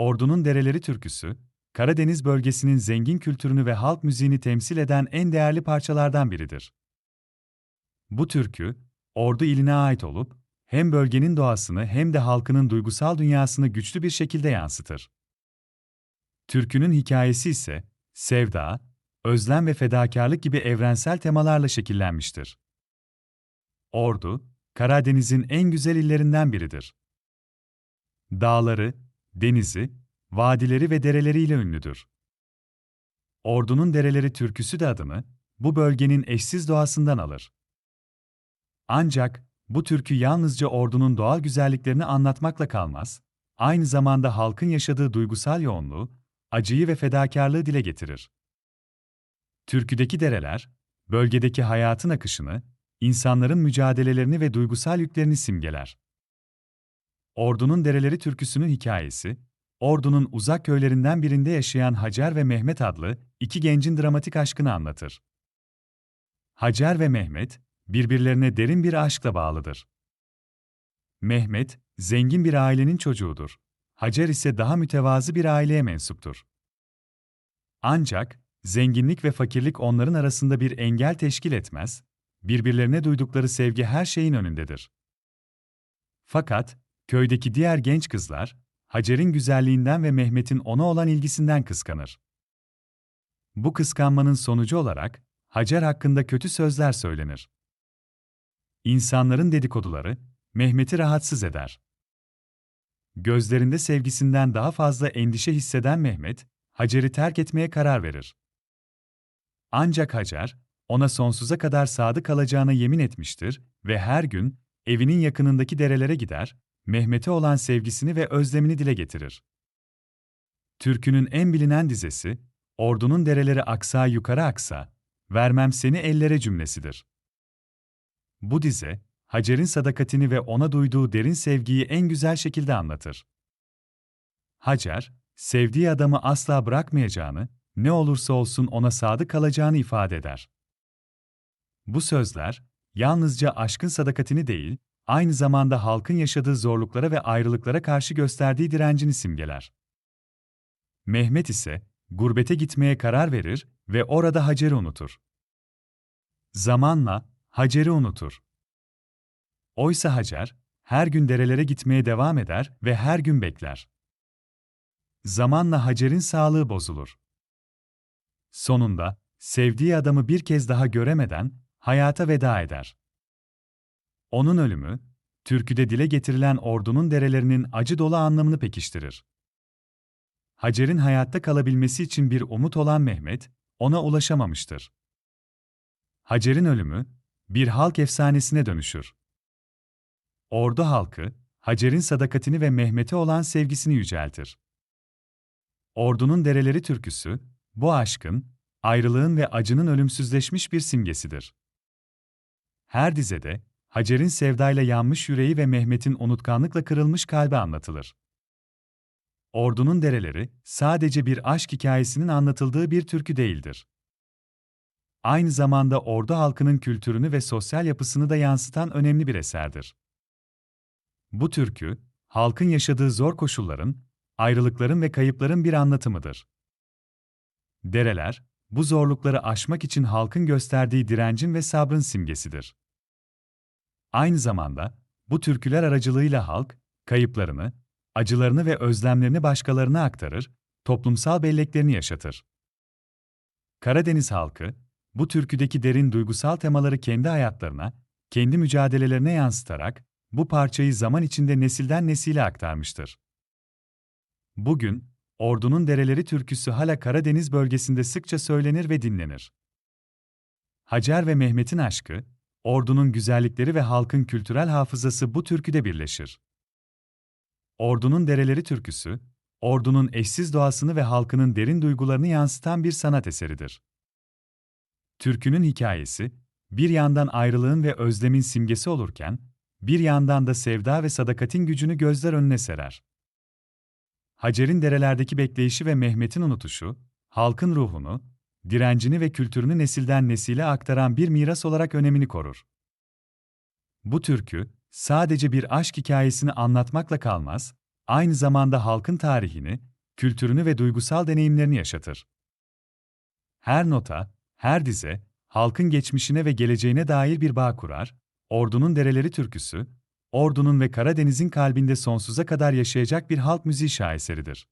Ordunun Dereleri türküsü, Karadeniz bölgesinin zengin kültürünü ve halk müziğini temsil eden en değerli parçalardan biridir. Bu türkü, Ordu iline ait olup, hem bölgenin doğasını hem de halkının duygusal dünyasını güçlü bir şekilde yansıtır. Türkünün hikayesi ise, sevda, özlem ve fedakarlık gibi evrensel temalarla şekillenmiştir. Ordu, Karadeniz'in en güzel illerinden biridir. Dağları, denizi, vadileri ve dereleriyle ünlüdür. Ordunun Dereleri türküsü de adını, bu bölgenin eşsiz doğasından alır. Ancak, bu türkü yalnızca ordunun doğal güzelliklerini anlatmakla kalmaz, aynı zamanda halkın yaşadığı duygusal yoğunluğu, acıyı ve fedakarlığı dile getirir. Türküdeki dereler, bölgedeki hayatın akışını, insanların mücadelelerini ve duygusal yüklerini simgeler. Ordunun Dereleri türküsünün hikayesi, Ordu'nun uzak köylerinden birinde yaşayan Hacer ve Mehmet adlı iki gencin dramatik aşkını anlatır. Hacer ve Mehmet, birbirlerine derin bir aşkla bağlıdır. Mehmet, zengin bir ailenin çocuğudur. Hacer ise daha mütevazı bir aileye mensuptur. Ancak, zenginlik ve fakirlik onların arasında bir engel teşkil etmez, birbirlerine duydukları sevgi her şeyin önündedir. Fakat, köydeki diğer genç kızlar, Hacer'in güzelliğinden ve Mehmet'in ona olan ilgisinden kıskanır. Bu kıskanmanın sonucu olarak, Hacer hakkında kötü sözler söylenir. İnsanların dedikoduları, Mehmet'i rahatsız eder. Gözlerinde sevgisinden daha fazla endişe hisseden Mehmet, Hacer'i terk etmeye karar verir. Ancak Hacer, ona sonsuza kadar sadık kalacağına yemin etmiştir ve her gün evinin yakınındaki derelere gider, Mehmet'e olan sevgisini ve özlemini dile getirir. Türkünün en bilinen dizesi, Ordunun dereleri aksa yukarı aksa, vermem seni ellere cümlesidir. Bu dize, Hacer'in sadakatini ve ona duyduğu derin sevgiyi en güzel şekilde anlatır. Hacer, sevdiği adamı asla bırakmayacağını, ne olursa olsun ona sadık kalacağını ifade eder. Bu sözler, yalnızca aşkın sadakatini değil, aynı zamanda halkın yaşadığı zorluklara ve ayrılıklara karşı gösterdiği direncini simgeler. Mehmet ise, gurbete gitmeye karar verir ve orada Hacer'i unutur. Zamanla, Hacer'i unutur. Oysa Hacer, her gün derelere gitmeye devam eder ve her gün bekler. Zamanla Hacer'in sağlığı bozulur. Sonunda, sevdiği adamı bir kez daha göremeden, hayata veda eder. Onun ölümü, türküde dile getirilen ordunun derelerinin acı dolu anlamını pekiştirir. Hacer'in hayatta kalabilmesi için bir umut olan Mehmet, ona ulaşamamıştır. Hacer'in ölümü, bir halk efsanesine dönüşür. Ordu halkı, Hacer'in sadakatini ve Mehmet'e olan sevgisini yüceltir. Ordunun Dereleri türküsü, bu aşkın, ayrılığın ve acının ölümsüzleşmiş bir simgesidir. Her dizede, Hacer'in sevdayla yanmış yüreği ve Mehmet'in unutkanlıkla kırılmış kalbi anlatılır. Ordunun Dereleri, sadece bir aşk hikayesinin anlatıldığı bir türkü değildir. Aynı zamanda ordu halkının kültürünü ve sosyal yapısını da yansıtan önemli bir eserdir. Bu türkü, halkın yaşadığı zor koşulların, ayrılıkların ve kayıpların bir anlatımıdır. Dereler, bu zorlukları aşmak için halkın gösterdiği direncin ve sabrın simgesidir. Aynı zamanda, bu türküler aracılığıyla halk, kayıplarını, acılarını ve özlemlerini başkalarına aktarır, toplumsal belleklerini yaşatır. Karadeniz halkı, bu türküdeki derin duygusal temaları kendi hayatlarına, kendi mücadelelerine yansıtarak, bu parçayı zaman içinde nesilden nesile aktarmıştır. Bugün, Ordunun Dereleri türküsü hala Karadeniz bölgesinde sıkça söylenir ve dinlenir. Hacer ve Mehmet'in aşkı, Ordunun güzellikleri ve halkın kültürel hafızası bu türküde birleşir. Ordunun Dereleri türküsü, Ordunun eşsiz doğasını ve halkının derin duygularını yansıtan bir sanat eseridir. Türkünün hikayesi, bir yandan ayrılığın ve özlemin simgesi olurken, bir yandan da sevda ve sadakatin gücünü gözler önüne serer. Hacer'in derelerdeki bekleyişi ve Mehmet'in unutuşu, halkın ruhunu, direncini ve kültürünü nesilden nesile aktaran bir miras olarak önemini korur. Bu türkü, sadece bir aşk hikayesini anlatmakla kalmaz, aynı zamanda halkın tarihini, kültürünü ve duygusal deneyimlerini yaşatır. Her nota, her dize, halkın geçmişine ve geleceğine dair bir bağ kurar, Ordu'nun Dereleri türküsü, Ordu'nun ve Karadeniz'in kalbinde sonsuza kadar yaşayacak bir halk müziği şaheseridir.